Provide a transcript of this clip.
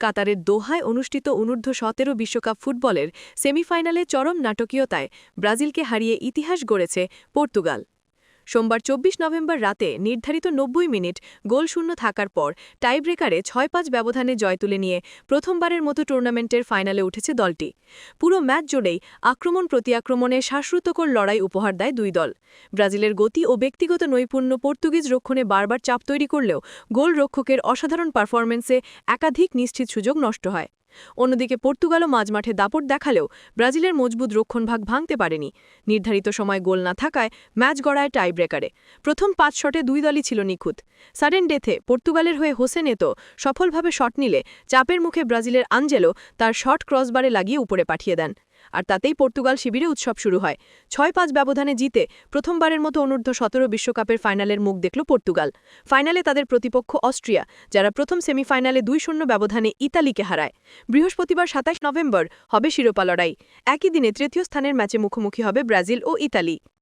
কাতারের দোহায় অনুষ্ঠিত অনূর্ধ্ব সতেরো বিশ্বকাপ ফুটবলের সেমিফাইনালে চরম নাটকীয়তায় ব্রাজিলকে হারিয়ে ইতিহাস গড়েছে পর্তুগাল। সোমবার ২৪ নভেম্বর রাতে নির্ধারিত নব্বই মিনিট গোলশূন্য থাকার পর টাইব্রেকারে ছয় পাঁচ ব্যবধানে জয় তুলে নিয়ে প্রথমবারের মতো টুর্নামেন্টের ফাইনালে উঠেছে দলটি। পুরো ম্যাচ জুড়েই আক্রমণ প্রতিআক্রমণে শ্বাসরুতকর লড়াই উপহার দেয় দুই দল। ব্রাজিলের গতি ও ব্যক্তিগত নৈপুণ্য পর্তুগিজ রক্ষণে বারবার চাপ তৈরি করলেও গোলরক্ষকের অসাধারণ পারফরমেন্সে একাধিক নিশ্চিত সুযোগ নষ্ট হয়। অন্যদিকে পর্তুগালও মাঝমাঠে দাপট দেখালেও ব্রাজিলের মজবুত রক্ষণভাগ ভাঙতে পারেনি। নির্ধারিত সময় গোল না থাকায় ম্যাচ গড়ায় টাই ব্রেকারে প্রথম পাঁচ শটে দুই দলই ছিল নিখুঁত। সাডেন ডেথে পর্তুগালের হয়ে হোসেন এতো সফলভাবে শট নিলে চাপের মুখে ব্রাজিলের আঞ্জেলো তার শট ক্রসবারে লাগিয়ে উপরে পাঠিয়ে দেন। আর তাতেই পর্তুগাল শিবিরে উৎসব শুরু হয়। ছয় পাঁচ ব্যবধানে জিতে প্রথমবারের মতো অনূর্ধ্ব সতেরো বিশ্বকাপের ফাইনালের মুখ দেখল পর্তুগাল। ফাইনালে তাদের প্রতিপক্ষ অস্ট্রিয়া, যারা প্রথম সেমিফাইনালে দুই শূন্য ব্যবধানে ইতালিকে হারায়। বৃহস্পতিবার সাতাশ নভেম্বর হবে শিরোপা লড়াই। একই দিনে তৃতীয় স্থানের ম্যাচে মুখোমুখি হবে ব্রাজিল ও ইতালি।